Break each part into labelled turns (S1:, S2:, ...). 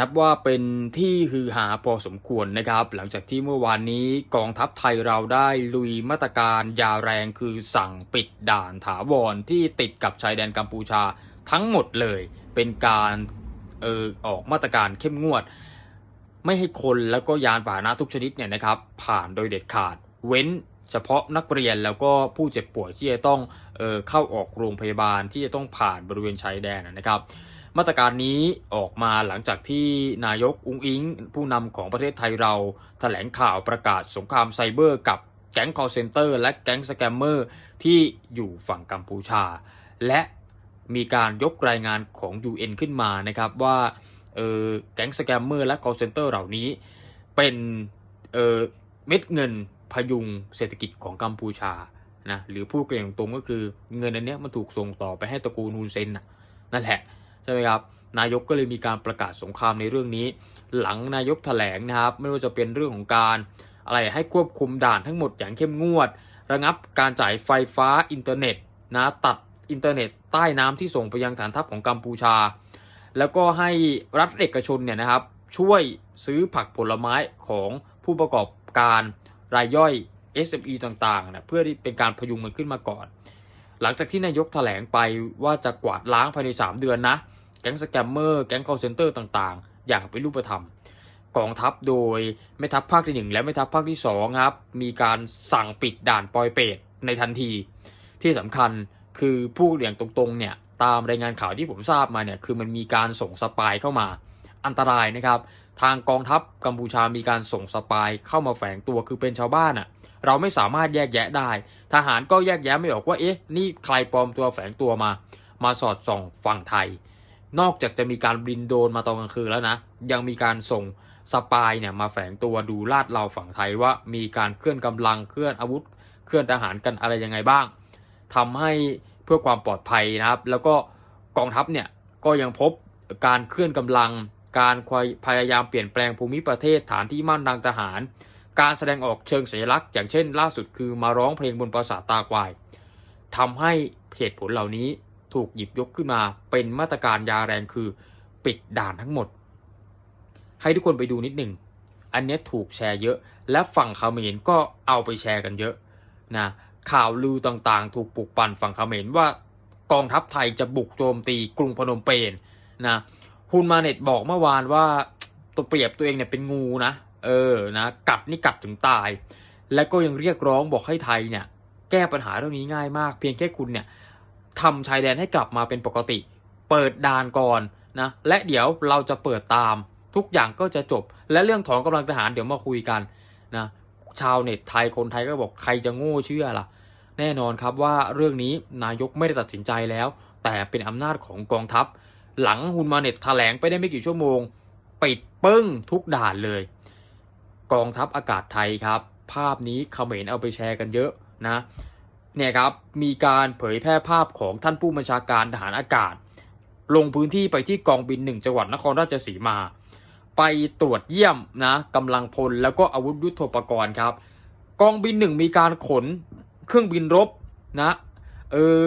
S1: นับว่าเป็นที่ฮือหาพอสมควรนะครับ หลังจากที่เมื่อวานนี้กองทัพไทยเราได้ลุยมาตรการยาแรงคือสั่งปิดด่านถาวรที่ติดกับชายแดนกัมพูชาทั้งหมดเลย เป็นการเออออกมาตรการเข้มงวด ไม่ให้คนแล้วก็ยานพาหนะทุกชนิดเนี่ยนะครับ ผ่านโดยเด็ดขาดเว้น เฉพาะนักเรียนแล้วก็ผู้เจ็บป่วยที่จะต้องเออเข้าออกโรงพยาบาลที่จะต้องผ่านบริเวณชายแดนนะครับ มาตรการนี้ออกมาหลังจากที่นายกอุ้งอิง ผู้นำของประเทศไทยเราแถลงข่าวประกาศสงครามไซเบอร์กับแก๊ง call center และแก๊งสแกมเมอร์ที่อยู่ฝั่งกัมพูชา และมีการยกรายงานของ UN ขึ้นมานะครับว่าออแก๊งสแกมเมอร์และ call center เหล่านี้เป็นเออเม็ดเงิน พยุงเศรษฐกิจของกัมพูชานะหรือพูดกันอย่างตรงก็คือเงินอันเนี้ยมันถูกส่งต่อไปให้ตระกูลฮุนเซนน่ะนั่นแหละใช่ไหมครับนายกก็เลยมีการประกาศสงครามในเรื่องนี้ หลังนายกแถลงนะครับ ไม่ว่าจะเป็นเรื่องของการอะไรให้ควบคุมด่านทั้งหมดอย่างเข้มงวด ระงับการจ่ายไฟฟ้าอินเทอร์เน็ตนะตัดอินเทอร์เน็ตใต้น้ำที่ส่งไปยังฐานทัพของกัมพูชา แล้วก็ให้รัฐเอกชนเนี่ยนะครับช่วยซื้อผักผลไม้ของผู้ประกอบการ รายย่อย SME ต่างๆนะเพื่อที่เป็นการพยุงมันขึ้นมาก่อน หลังจากที่นายกแถลงไปว่าจะกวาดล้างภายใน 3 เดือนนะ แก๊งสแกมเมอร์ แก๊ง call center ต่างๆ อย่างเป็นรูปธรรม กองทัพโดยแม่ทัพภาคที่ 1 และแม่ทัพภาคที่2ครับ มีการสั่งปิดด่านปอยเปตในทันที ที่สำคัญคือผู้อย่างตรงๆเนี่ยตามรายงานข่าวที่ผมทราบมาเนี่ยคือมันมีการส่งสปายเข้ามาอันตรายนะครับ ทางกองทัพกัมพูชามีการส่งสปายเข้ามาแฝงตัวคือเป็นชาวบ้านอะ่ะ เราไม่สามารถแยกแยะได้ ทหารก็แยกแยะไม่ออกว่าเอ๊ะนี่ใครปลอมตัวแฝงตัวมา มาสอดส่องฝั่งไทย นอกจากจะมีการบินโดนมาตอนกลางคืนแล้วนะ ยังมีการส่งสปายเนี่ยมาแฝงตัวดูลาดเราฝั่งไทยว่ามีการเคลื่อนกำลังเคลื่อนอาวุธ เคลื่อนทหารกันอะไรยังไงบ้างทำให้เพื่อความปลอดภัยนะครับ แล้วก็กองทัพเนี่ยก็ยังพบการเคลื่อนกำลัง การพยายามเปลี่ยนแปลงภูมิประเทศฐานที่มั่นทางทหาร การแสดงออกเชิงสัญลักษณ์ อย่างเช่น ล่าสุดคือมาร้องเพลงบนปราสาทตาควายทำให้เหตุผลเหล่านี้ถูกหยิบยกขึ้นมาเป็นมาตรการยาแรงคือปิดด่านทั้งหมด ให้ทุกคนไปดูนิดหนึ่ง อันนี้ถูกแชร์เยอะ และฝั่งเขมรก็เอาไปแชร์กันเยอะนะข่าวลือต่างๆ ถูกปลุกปั่นฝั่งเขมรว่ากองทัพไทยจะบุกโจมตีกรุงพนมเปญนะ ฮุนมาเน็ตบอกเมื่อวานว่าตัวเปรียบตัวเองเนี่ยเป็นงูนะ เออนะกัดนี่กัดถึงตาย และก็ยังเรียกร้องบอกให้ไทยเนี่ย แก้ปัญหาเรื่องนี้ง่ายมาก เพียงแค่คุณเนี่ยทำชายแดนให้กลับมาเป็นปกติ เปิดด่านก่อนนะและเดี๋ยวเราจะเปิดตาม ทุกอย่างก็จะจบ และเรื่องถอนกำลังทหารเดี๋ยวมาคุยกันนะชาวเน็ตไทยคนไทยก็บอกใครจะโง่เชื่อล่ะ แน่นอนครับว่าเรื่องนี้นายกไม่ได้ตัดสินใจแล้ว แต่เป็นอำนาจของกองทัพ หลังฮุนมาเน็ตแถลงไปได้ไม่กี่ชั่วโมง ปิดปึ้งทุกด่านเลย กองทัพอากาศไทยครับ ภาพนี้เขมรเอาไปแชร์กันเยอะนะเนี่ยครับมีการเผยแพร่ภาพของท่านผู้บัญชาการทหารอากาศ ลงพื้นที่ไปที่กองบินหนึ่งจังหวัดนครราชสีมา ไปตรวจเยี่ยมนะกำลังพลแล้วก็อาวุธยุโทโธปกรณ์ครับ กองบินหนึ่งมีการขนเครื่องบินรบนะเออ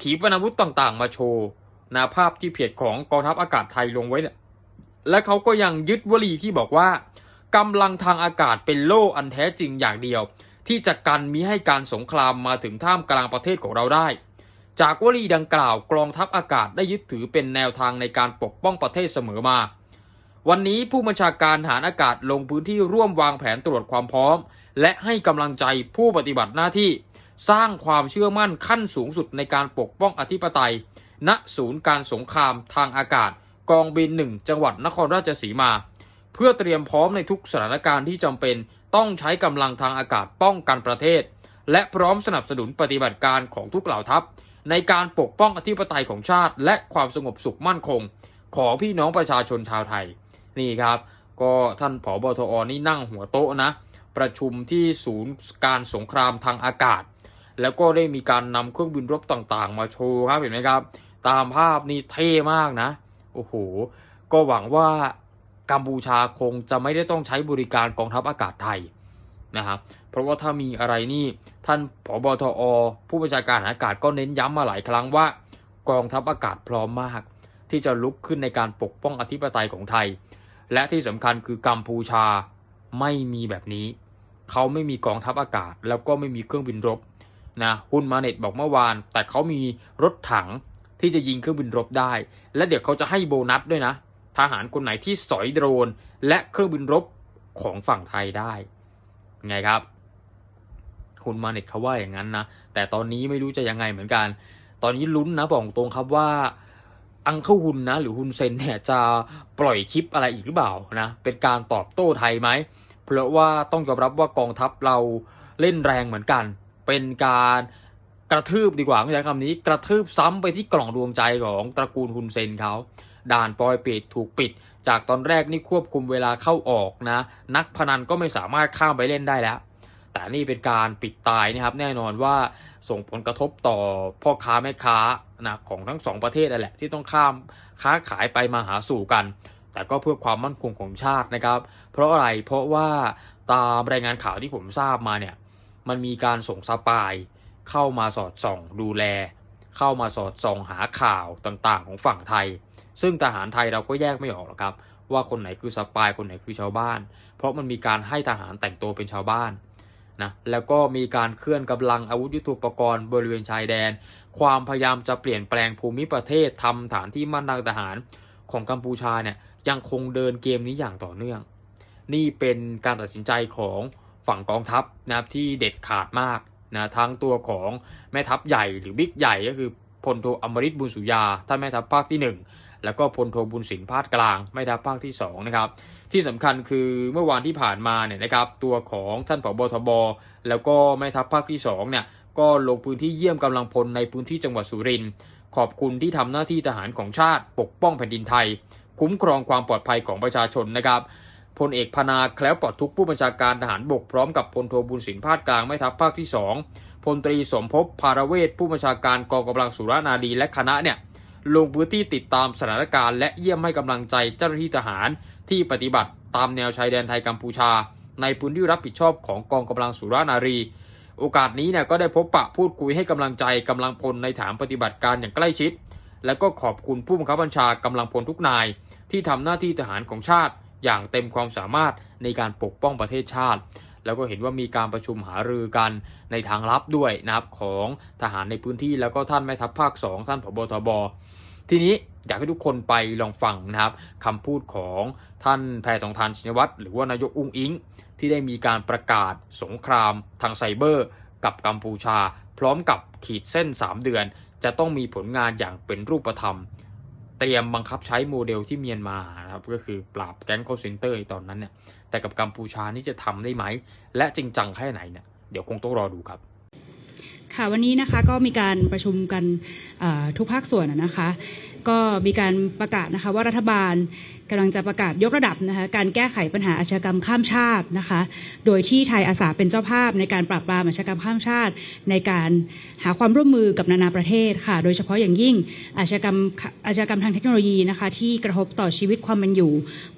S1: ขีปนาวุธต่างๆ มาโชว์ นะภาพที่เพจของกองทัพอากาศไทยลงไว้เนี่ยและเขาก็ยังยึดวลีที่บอกว่ากำลังทางอากาศเป็นโล่อันแท้จริงอย่างเดียว ที่จะกันมิให้การสงครามมาถึงท่ามกลางประเทศของเราได้ จากวลีดังกล่าวกองทัพอากาศได้ยึดถือเป็นแนวทางในการปกป้องประเทศเสมอมา วันนี้ผู้บัญชาการทหารอากาศลงพื้นที่ร่วมวางแผนตรวจความพร้อม และให้กำลังใจผู้ปฏิบัติหน้าที่ สร้างความเชื่อมั่นขั้นสูงสุดในการปกป้องอธิปไตย ณศูนย์การสงครามทางอากาศ กองบินหนึ่งจังหวัดนครราชสีมา เพื่อเตรียมพร้อมในทุกสถานการณ์ที่จำเป็นต้องใช้กำลังทางอากาศป้องกันประเทศ และพร้อมสนับสนุนปฏิบัติการของทุกเหล่าทัพ ในการปกป้องอธิปไตยของชาติ และความสงบสุขมั่นคง ของพี่น้องประชาชนชาวไทย นี่ครับ ก็ท่านผอบทอนี่นั่งหัวโต๊ะนะ ประชุมที่ศูนย์การสงครามทางอากาศ แล้วก็ได้มีการนำเครื่องบินรบต่างๆ มาโชว์ครับเห็นไหมครับ ตามภาพนี่เท่มากนะ โอ้โห ก็หวังว่ากัมพูชาคงจะไม่ได้ต้องใช้บริการกองทัพอากาศไทยนะครับ เพราะว่าถ้ามีอะไรนี่ท่านผบทอ ผู้บัญชาการอากาศก็เน้นย้ำมาหลายครั้งว่า กองทัพอากาศพร้อมมาก ที่จะลุกขึ้นในการปกป้องอธิปไตยของไทย และที่สำคัญคือกัมพูชาไม่มีแบบนี้ เขาไม่มีกองทัพอากาศ แล้วก็ไม่มีเครื่องบินรบนะฮุนมาเน็ตบอกเมื่อวาน แต่เขามีรถถัง ที่จะยิงเครื่องบินรบได้ และเดี๋ยวเขาจะให้โบนัสด้วยนะ ทหารคนไหนที่สอยโดรน และเครื่องบินรบของฝั่งไทยได้ ไงครับ คุณมาเน็ตเขาว่าอย่างนั้นนะ แต่ตอนนี้ไม่รู้จะยังไงเหมือนกัน ตอนนี้ลุ้นนะบอกตรงครับว่าอังเคิลฮุนนะ หรือฮุนเซนเนี่ยจะปล่อยคลิปอะไรอีกหรือเปล่านะเป็นการตอบโต้ไทยไหม เพราะว่าต้องยอมรับว่ากองทัพเราเล่นแรงเหมือนกัน เป็นการ กระทืบดีกว่าไม่ใช้คำนี้ กระทืบซ้ำไปที่กล่องดวงใจของตระกูลฮุนเซนเขาด่านปอยเปตถูกปิด จากตอนแรกนี่ควบคุมเวลาเข้าออกนะ นักพนันก็ไม่สามารถข้ามไปเล่นได้แล้ว แต่นี่เป็นการปิดตายนะครับแน่นอนว่าส่งผลกระทบต่อพ่อค้าแม่ค้านะของทั้งสองประเทศนั่นแหละที่ต้องข้ามค้าขายไปมาหาสู่กัน แต่ก็เพื่อความมั่นคงของชาตินะครับ เพราะอะไรเพราะว่าตามรายงานข่าวที่ผมทราบมาเนี่ยมันมีการส่งสปาย เข้ามาสอดส่องดูแล เข้ามาสอดส่องหาข่าวต่างๆ ของฝั่งไทย ซึ่งทหารไทยเราก็แยกไม่ออกหรอกครับ ว่าคนไหนคือสปายคนไหนคือชาวบ้าน เพราะมันมีการให้ทหารแต่งตัวเป็นชาวบ้านนะแล้วก็มีการเคลื่อนกำลังอาวุธยุทโธปกรณ์บริเวณชายแดน ความพยายามจะเปลี่ยนแปลงภูมิประเทศทำฐานที่มั่นทางทหารของกัมพูชาเนี่ยยังคงเดินเกมนี้อย่างต่อเนื่อง นี่เป็นการตัดสินใจของฝั่งกองทัพนะครับที่เด็ดขาดมาก นะทั้งตัวของแม่ทัพใหญ่หรือบิ๊กใหญ่ก็คือพลโทอมริตบุญสุยาท่านแม่ทัพภาคที่ 1 แล้วก็พลโทบุญสินภาคกลางแม่ทัพภาคที่2นะครับที่สำคัญคือเมื่อวานที่ผ่านมาเนี่ยนะครับตัวของท่านผบทบ แล้วก็แม่ทัพภาคที่2เนี่ยก็ลงพื้นที่เยี่ยมกำลังพลในพื้นที่จังหวัดสุรินทร์ขอบคุณที่ทำหน้าที่ทหารของชาติปกป้องแผ่นดินไทย คุ้มครองความปลอดภัยของประชาชนนะครับ พลเอกพนาแคล้วปลอดทุกผู้บัญชาการทหารบกพร้อมกับพลโทบุญสินภาคกลางแม่ทัพภาคที่ 2พลตรีสมภพภารเวศผู้บัญชาการกองกำลังสุรานารีและคณะเนี่ยลงพื้นที่ติดตามสถานการณ์และเยี่ยมให้กำลังใจเจ้าหน้าที่ทหารที่ปฏิบัติตามแนวชายแดนไทยกัมพูชา ในพื้นที่รับผิดชอบของกองกำลังสุรานารี โอกาสนี้เนี่ยก็ได้พบปะพูดคุยให้กำลังใจกำลังพลในฐานปฏิบัติการอย่างใกล้ชิด และก็ขอบคุณผู้บังคับบัญชากำลังพลทุกนาย ที่ทำหน้าที่ทหารของชาติ อย่างเต็มความสามารถในการปกป้องประเทศชาติ แล้วก็เห็นว่ามีการประชุมหารือกันในทางลับด้วยนะครับของทหารในพื้นที่แล้วก็ท่านแม่ทัพภาค 2 ท่านผบทบทีนี้อยากให้ทุกคนไปลองฟังนะครับคำพูดของท่านแพทองทานชินวัตรหรือว่านายกอุ้งอิง ที่ได้มีการประกาศสงครามทางไซเบอร์ กับกัมพูชา พร้อมกับขีดเส้น 3 เดือน จะต้องมีผลงานอย่างเป็นรูปธรรม ตรียมบังคับใช้โมเดลที่เมียนมานะครับ ก็คือปราบแก๊ง call center ในตอนนั้นเนี่ย แต่กับกัมพูชานี่จะทำได้ไหม และจริงจังแค่ไหนเนี่ย เดี๋ยวคงต้องรอดูครับ
S2: ค่ะวันนี้นะคะก็มีการประชุมกันทุกภาคส่วนนะคะ ก็มีการประกาศนะคะว่ารัฐบาลกำลังจะประกาศยกระดับนะคะการแก้ไขปัญหาอาชญากรรมข้ามชาตินะคะ โดยที่ไทยอาสาเป็นเจ้าภาพในการปราบปรามอาชญากรรมข้ามชาติ ในการหาความร่วมมือกับนานาประเทศค่ะ โดยเฉพาะอย่างยิ่งอาชญากรรมอาชญากรรมทางเทคโนโลยีนะคะ ที่กระทบต่อชีวิตความเป็นอยู่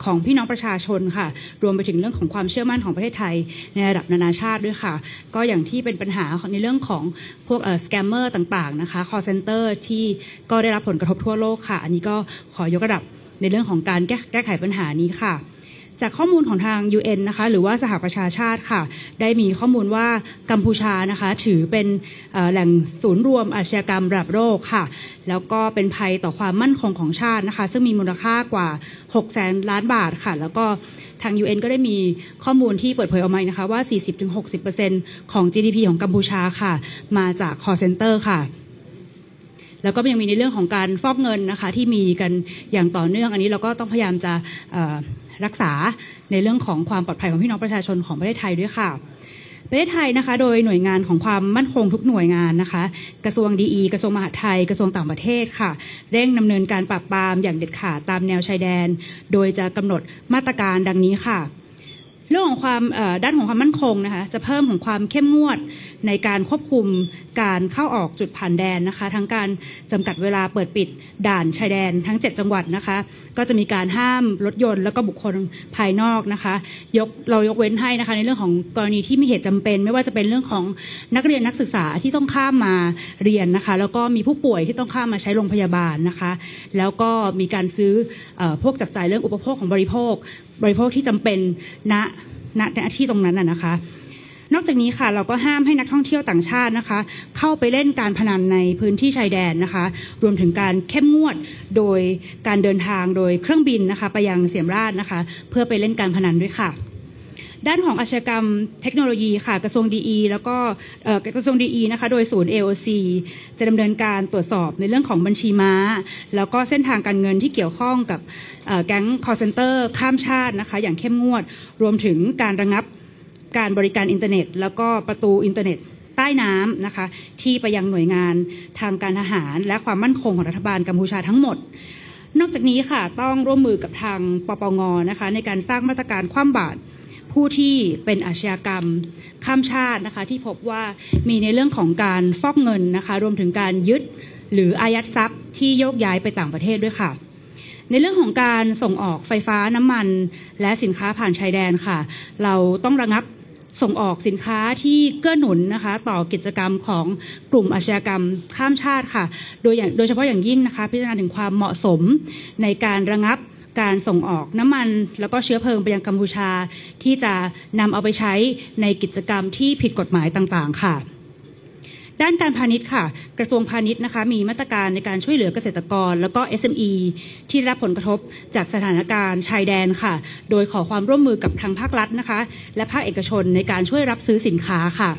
S2: ของพี่น้องประชาชนค่ะ รวมไปถึงเรื่องของความเชื่อมั่นของประเทศไทย ในระดับนานาชาติด้วยค่ะ ก็อย่างที่เป็นปัญหาในเรื่องของพวกเอ่อสแกมเมอร์ต่างๆนะคะ call center ที่ก็ได้รับผลกระทบทั่วโลกค่ะ อันนี้ก็ขอยกระดับในเรื่องของการแก้แก้ไขปัญหานี้ค่ะ จากข้อมูลของทาง UN นะคะ หรือว่าสหประชาชาติค่ะ ได้มีข้อมูลว่ากัมพูชานะคะ ถือเป็นแหล่งศูนย์รวมอาชญากรรมระดับโลกค่ะ แล้วก็เป็นภัยต่อความมั่นคงของชาตินะคะ ซึ่งมีมูลค่ากว่า6แสนล้านบาทค่ะ แล้วก็ทาง UN ก็ได้มีข้อมูลที่เปิดเผยออกมานะคะว่า 40-60%ของ GDP ของกัมพูชาค่ะ มาจาก call center ค่ะ แล้วก็ยังมีในเรื่องของการฟอกเงินนะคะที่มีกันอย่างต่อเนื่อง อันนี้เราก็ต้องพยายามจะรักษาในเรื่องของความปลอดภัยของพี่น้องประชาชนของประเทศไทยด้วยค่ะประเทศไทยนะคะ โดยหน่วยงานของความมั่นคงทุกหน่วยงานนะคะ กระทรวงดีกระทรวงมหาดไทย กระทรวงต่างประเทศค่ะ เร่งดำเนินการปราบปรามอย่างเด็ดขาดตามแนวชายแดน โดยจะกำหนดมาตรการดังนี้ค่ะ เรื่องของความด้านของความมั่นคงนะคะจะเพิ่มของความเข้มงวดในการควบคุมการเข้าออกจุดผ่านแดนนะคะทั้งการจำกัดเวลาเปิดปิดด่านชายแดนทั้ง 7 จังหวัดนะคะ ก็จะมีการห้ามรถยนต์แล้วก็บุคคลภายนอกนะคะยกเรายกเว้นให้นะคะในเรื่องของกรณีที่มีเหตุจำเป็น ไม่ว่าจะเป็นเรื่องของนักเรียนนักศึกษาที่ต้องข้ามมาเรียนนะคะ แล้วก็มีผู้ป่วยที่ต้องข้ามมาใช้โรงพยาบาลนะคะ แล้วก็มีการซื้ออพวกจับจ่ายเรื่องอุปโภคของบริโภค บริโภคที่จำเป็นณณณที่ตรงนั้นนะนะคะ นอกจากนี้ค่ะเราก็ห้ามให้นักท่องเที่ยวต่างชาตินะคะ เข้าไปเล่นการพนันในพื้นที่ชายแดนนะคะ รวมถึงการเข้มงวดโดยการเดินทางโดยเครื่องบินนะคะ ไปยังเสียมราชนะคะ เพื่อไปเล่นการพนันด้วยค่ะ ด้านของอาชญากรรมเทคโนโลยีค่ะกระทรวงดีแล้วก็กระทรวงดีนะคะโดยศูนย์ AOC จะดำเนินการตรวจสอบในเรื่องของบัญชีม้า แล้วก็เส้นทางการเงินที่เกี่ยวข้องกับแก๊ง call center ข้ามชาตินะคะอย่างเข้มงวด รวมถึงการระงับการบริการอินเทอร์เน็ต แล้วก็ประตูอินเทอร์เน็ตใต้น้ำนะคะ ที่ไปยังหน่วยงานทางการทหาร และความมั่นคงของรัฐบาลกัมพูชาทั้งหมด นอกจากนี้ค่ะต้องร่วมมือกับทางปปงนะคะในการสร้างมาตรการคว่ำบาตร ผู้ที่เป็นอาชญากรรมข้ามชาตินะคะ ที่พบว่ามีในเรื่องของการฟอกเงินนะคะ รวมถึงการยึดหรืออายัดทรัพย์ที่โยกย้ายไปต่างประเทศด้วยค่ะ ในเรื่องของการส่งออกไฟฟ้าน้ำมัน และสินค้าผ่านชายแดนค่ะ เราต้องระงับส่งออกสินค้าที่เกื้อหนุนนะคะ ต่อกิจกรรมของกลุ่มอาชญากรรมข้ามชาติค่ะ โดยโดยเฉพาะอย่างยิ่งนะคะ พิจารณาถึงความเหมาะสมในการระงับ การส่งออกน้ำมัน แล้วก็เชื้อเพลิงไปยังกัมพูชา ที่จะนำเอาไปใช้ในกิจกรรมที่ผิดกฎหมายต่างๆ ค่ะด้านการพาณิชย์ค่ะ กระทรวงพาณิชย์นะคะ มีมาตรการในการช่วยเหลือเกษตรกร แล้วก็ SME ที่รับผลกระทบจากสถานการณ์ชายแดนค่ะ โดยขอความร่วมมือกับทางภาครัฐนะคะ และภาคเอกชนในการช่วยรับซื้อสินค้าค่ะ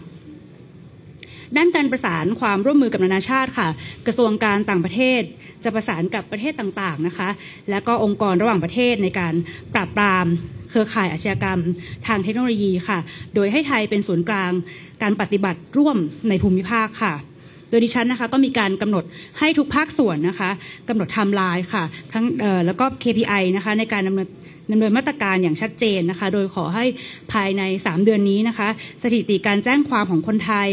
S2: ด้านการประสานความร่วมมือกับนานาชาติค่ะ กระทรวงการต่างประเทศ จะประสานกับประเทศต่างๆนะคะ และก็องค์กรระหว่างประเทศในการปราบปรามเครือข่ายอาชญากรรม ทางเทคโนโลยีค่ะ โดยให้ไทยเป็นศูนย์กลางการปฏิบัติร่วมในภูมิภาคค่ะโดยดิฉันนะคะก็มีการกำหนดให้ทุกภาคส่วนนะคะกำหนดไทม์ไลน์ค่ะทั้งเอ่อแล้วก็ KPI นะคะในการดำเนิน ดำเนินมาตรการอย่างชัดเจนนะคะ โดยขอให้ภายใน 3 เดือนนี้นะคะ สถิติการแจ้งความของคนไทย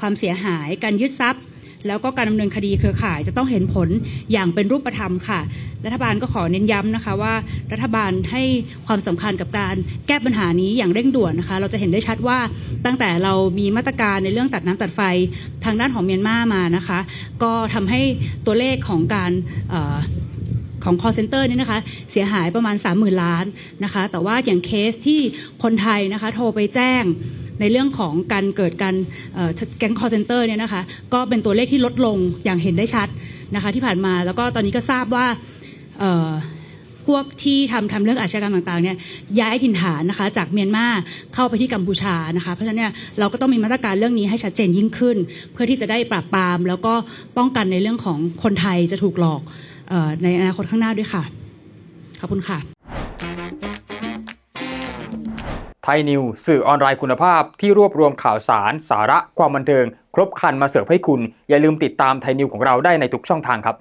S2: ความเสียหาย การยึดทรัพย์ แล้วก็การดำเนินคดีเครือข่ายจะต้องเห็นผลอย่างเป็นรูปธรรมค่ะ รัฐบาลก็ขอเน้นย้ำนะคะว่ารัฐบาลให้ความสำคัญกับการแก้ปัญหานี้อย่างเร่งด่วนนะคะ เราจะเห็นได้ชัดว่าตั้งแต่เรามีมาตรการในเรื่องตัดน้ำตัดไฟทางด้านของเมียนมามานะคะ ก็ทำให้ตัวเลขของการ ของ call center เนี่ยนะคะเสียหายประมาณ 30,000 ล้านนะคะแต่ว่าอย่างเคสที่คนไทยนะคะโทรไปแจ้งในเรื่องของการเกิดการแก๊ง call center เนี่ยนะคะก็เป็นตัวเลขที่ลดลงอย่างเห็นได้ชัดนะคะที่ผ่านมาแล้วก็ตอนนี้ก็ทราบว่าพวกที่ทำทำเรื่องอาชญากรรมต่างๆเนี่ยย้ายถิ่นฐานนะคะจากเมียนมาเข้าไปที่กัมพูชานะคะเพราะฉะนั้นเนี่ยเราก็ต้องมีมาตรการเรื่องนี้ให้ชัดเจนยิ่งขึ้น เพื่อที่จะได้ปราบปราม แล้วก็ป้องกันในเรื่องของคนไทยจะถูกหลอก ในอนาคตข้างหน้าด้วยค่ะ ขอบคุณค่ะ
S1: ไทยนิวสื่อออนไลน์คุณภาพที่รวบรวมข่าวสาร สาระความบันเทิง ครบครันมาเสิร์ฟให้คุณ อย่าลืมติดตามไทยนิวของเราได้ในทุกช่องทางครับ